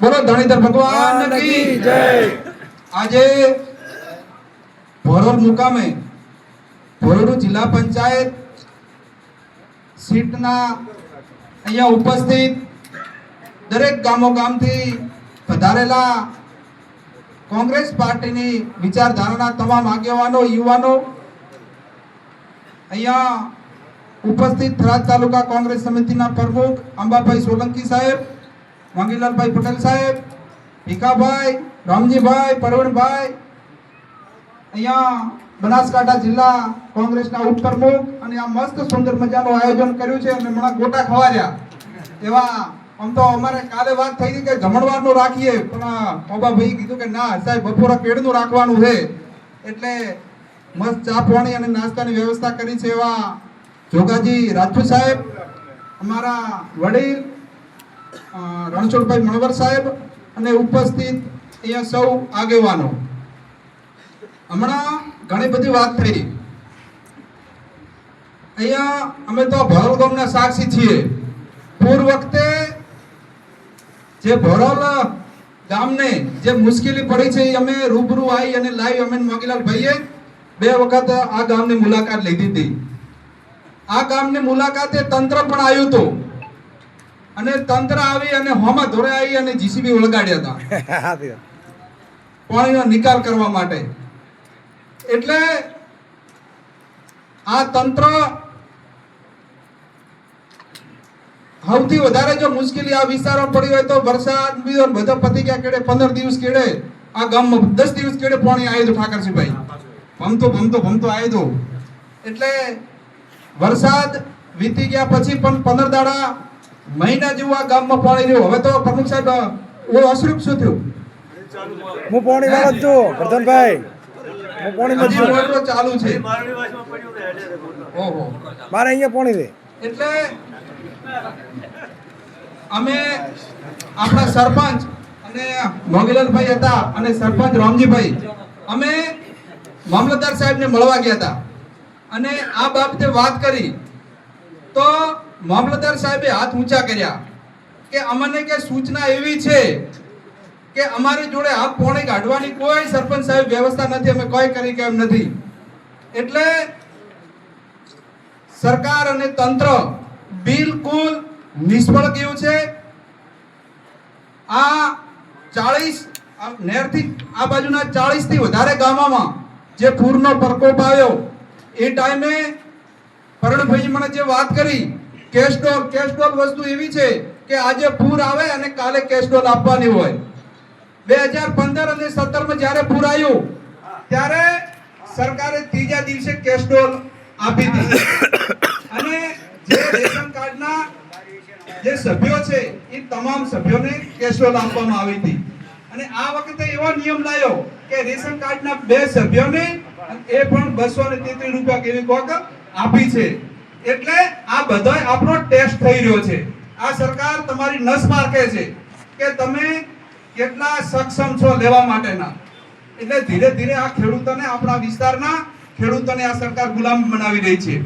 બોલો ધણીધર ભગવાન કી જય. આજે ભોરોડ મુકામે ભોરોડ જિલ્લા પંચાયત સીટના અહીંયા ઉપસ્થિત દરેક ગામો ગામથી પધારેલા કોંગ્રેસ પાર્ટીની વિચારધારાના તમામ આગેવાનો યુવાનો અહીંયા ઉપસ્થિત થરાદ તાલુકા કોંગ્રેસ સમિતિના પ્રમુખ અંબાભાઈ સોલંકી સાહેબ વાંગીલાલભાઈ પટેલ સાહેબ, ભીખાભાઈ, રામજીભાઈ, પરવણભાઈ, અહીંયા બનાસકાંઠા જિલ્લા કોંગ્રેસના ઉપપ્રમુખ અને આ મસ્ત સુંદર મજાનું આયોજન કર્યું છે અને હમણાં ગોટા ખવાર્યા. એવા આમ તો અમારે કાલે વાત થઈ હતી કે જમણવારનું રાખીએ, પણ ઓબાભાઈ કીધું કે ના, સાહેબ, બપોરા પેડનું રાખવાનું છે. એટલે મસ્ત ચા પાણી અને નાસ્તાની વ્યવસ્થા કરી છે એવા જોગાજી રાજપૂત સાહેબ, અમારા વડીલ રણછોડભાઈ મણવર સાહેબ અને ઉપસ્થિત અહીંયા સૌ આગેવાનો. હમણાં ઘણી બધી વાત થઈ. અહીંયા અમે તો ભરોલ ગામના સાક્ષી છીએ. પૂર વખતે જે ભરોલ ગામને જે મુશ્કેલી પડી છે અમે રૂબરૂ આવી અને લાઈવ અમે મોગીલાલ ભાઈએ બે વખત આ ગામની મુલાકાત લીધી હતી. આ ગામની મુલાકાતે તંત્ર પણ આવ્યું હતું. અને તંત્ર આવી અને હોમાં ધોરે આવી અને જીસીબી વળગાડ્યા હતા. પાણીનો નિકાલ કરવા માટે. એટલે આ તંત્ર સૌથી વધારે જો મુશ્કેલી આ વિસ્તારમાં પડી હોય તો વરસાદ બી હોય, બધા પતી ગયા કેડે પંદર દિવસ કેડે આ ગામમાં દસ દિવસ કેડે પાણી આવ્યું હતું ઠાકરસિંહભાઈ. ભમતો ભમતો ભમતો આવ્યું હતું એટલે વરસાદ વીતી ગયા પછી પણ પંદર દાડા મહિના જેવું આ ગામમાં પાણી રહ્યું. હવે તો પ્રમુખ સાહેબ ઓ અસરૂપ શું થયું? હું પોણી વાળો જ છું વર્ધનભાઈ હું પોણી માં જ હજી છું મોટરો ચાલુ છે. ઓહો. મારે અહીંયા પોણી છે એટલે અમે આપણા સરપંચ અને મોગીલાલભાઈ હતા અને સરપંચ રામજીભાઈ. અમે મામલતદાર સાહેબને મળવા ગયા હતા. અને આ બાબતે વાત કરી, તો મામલતદાર સાહેબે હાથ ઊંચા કર્યા કે અમને કે સૂચના એવી છે કે અમારી જોડે હાથ પોણે કાઢવાની કોઈ સરપંચ સાહેબ વ્યવસ્થા નથી, અમે કોઈ કરી કે એમ નથી. એટલે સરકાર અને તંત્ર બિલકુલ નિષ્ફળ ગયું છે. આ ચાળીસ નહેરથી આ બાજુના ચાળીસથી વધારે ગામોમાં જે પૂરનો પ્રકોપ આવ્યો એ ટાઈમે પરણભાઈ મને જે વાત કરી કેશડોલ કેશડોલ વસ્તુ એવી છે કે આજે પૂર આવે અને કાલે કેશડોલ આપવાની હોય. બે હજાર પંદર અને સત્તરમાં જ્યારે પૂર આવ્યું, ત્યારે સરકારે ત્રીજા દિવસે કેશડોલ આપી દીધી. અને જે રેશન કાર્ડના જે સભ્યો છે, એ તમામ સભ્યોને કેશડોલ આપવામાં આવી હતી. અને આ વખતે એવો નિયમ લાયો કે રેશન કાર્ડના બે સભ્યોને એ પણ બસો ને તેત્રીસ રૂપિયા કેવી કોક આપી છે. એટલે આ બધો આપણો ટેસ્ટ થઈ રહ્યો છે. આ સરકાર તમારી નસ પારખે છે કે તમે કેટલા સક્ષમ છો લેવા માટેના. એટલે ધીરે ધીરે આ ખેડૂતોને આપણા વિસ્તારના ખેડૂતોને આ સરકાર ગુલામ બનાવી રહી છે.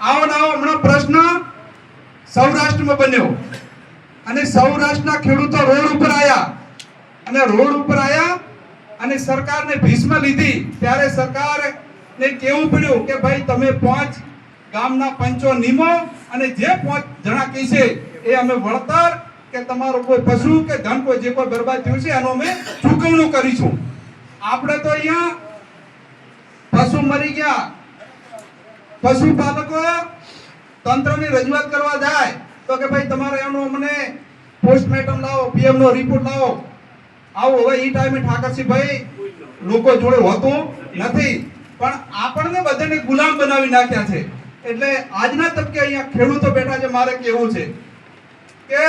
આવો આવો, હમણાં પ્રશ્ન સૌરાષ્ટ્રમાં બન્યો. અને સૌરાષ્ટ્રના ખેડૂતો રોડ ઉપર આવ્યા અને રોડ ઉપર આયા અને સરકારને ભીષ્મ લીધી, ત્યારે સરકારને કેવું પડ્યું કે ભાઈ તમે પાંચ ગામના પંચો નિમો અને જે પાંચ જણા કહેશે એ અમે વળતર કે તમારું કોઈ પશુ કે ધન કોઈ જે કોઈ બરબાદ થયું છે એનો અમે ચૂકવણું કરીશું. આપણે તો અહીંયા પશુ મરી ગયા. પશુપાલકો તંત્રની રજૂઆત કરવા જાય તો કે ભાઈ તમારે એનો અમને પોસ્ટમોર્ટમ લાવો પીએમ નો રિપોર્ટ લાવો. આવો હવે ઈ ટાઈમે ઠાકરસિંહભાઈ, લોકો જોડે હોતું નથી. પણ આપણને બધાને ગુલામ બનાવી નાખ્યા છે. એટલે આજના તબકે અહીંયા ખેડૂતો બેઠા છે, મારે કેવું છે કે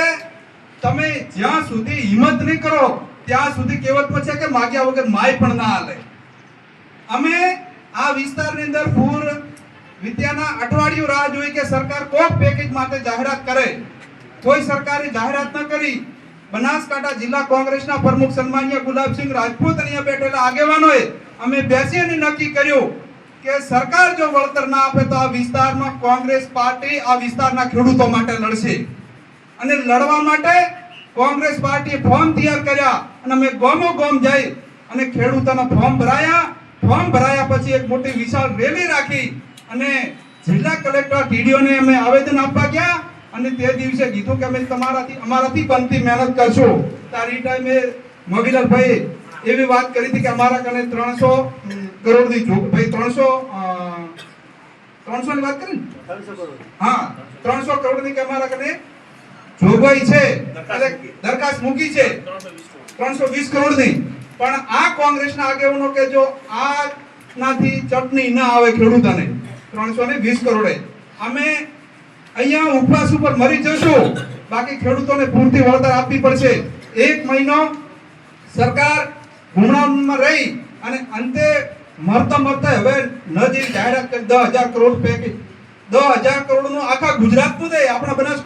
તમે જ્યાં સુધી હિંમત નહીં કરો, ત્યાં સુધી કહેવતમાં છે કે માગ્યા વગર માય પણ ના હાલે. અમે આ વિસ્તારની અંદર પૂર વિદ્યાના અઠવાડિયું રાહ જોઈ કે સરકાર કોક પેકેજ માટે જાહેરાત કરે. કોઈ સરકારે જાહેરાત ન કરી. બનાસકાંઠા જિલ્લા કોંગ્રેસના પ્રમુખ સન્માન્ય ગુલાબસિંહ રાજપૂત અહીંયા બેઠેલા આગેવાનોએ અમે બેસી અને નક્કી કર્યું કે સરકાર જો વળતર ના આપે તો આ વિસ્તારમાં કોંગ્રેસ પાર્ટી આ વિસ્તારના ખેડૂતો માટે લડશે. અને લડવા માટે કોંગ્રેસ પાર્ટીએ ફોર્મ તૈયાર કર્યા અને અમે ગોમો ગોમ જઈ અને ખેડૂતોના ફોર્મ ભરાયા. ફોર્મ ભરાયા પછી એક મોટી વિશાળ રેલી રાખી અને જિલ્લા કલેક્ટર ટીડીઓને અમે આવેદન આપવા ગયા. અને તે દિવસે કીધું કે અમે તમારાથી અમારાથી બનતી મહેનત કરશો. તારી ટાઈમે મોગીલાલભાઈ એવી વાત કરી હતી કે અમારા કને ત્રણસો કરોડની જોગ ભાઈ ત્રણસો ત્રણસો ની વાત કરી? હા ત્રણસો કરોડની કે અમારા કને જોગવાઈ છે. દરખાસ્ત મૂકી. છે. ત્રણસો વીસ કરોડની. પણ આ કોંગ્રેસના આગેવાનો કે જો આ નાથી ચટણી ના આવે ખેડૂતોને ત્રણસો ને વીસ કરોડે. અમે અહીંયા ઉપવાસ ઉપર મરી જશું બાકી ખેડૂતોને પૂરતી વળતર આપવી પડશે. એક મહિનો સરકાર ગુમરાહમાં રહી અને અંતે મરતા મરતા હવે નજીક જાહેરાત કરી દસ હજાર કરોડ પૈકી દસ હજાર કરોડનું આખા ગુજરાતનું દે આપણા બનાસ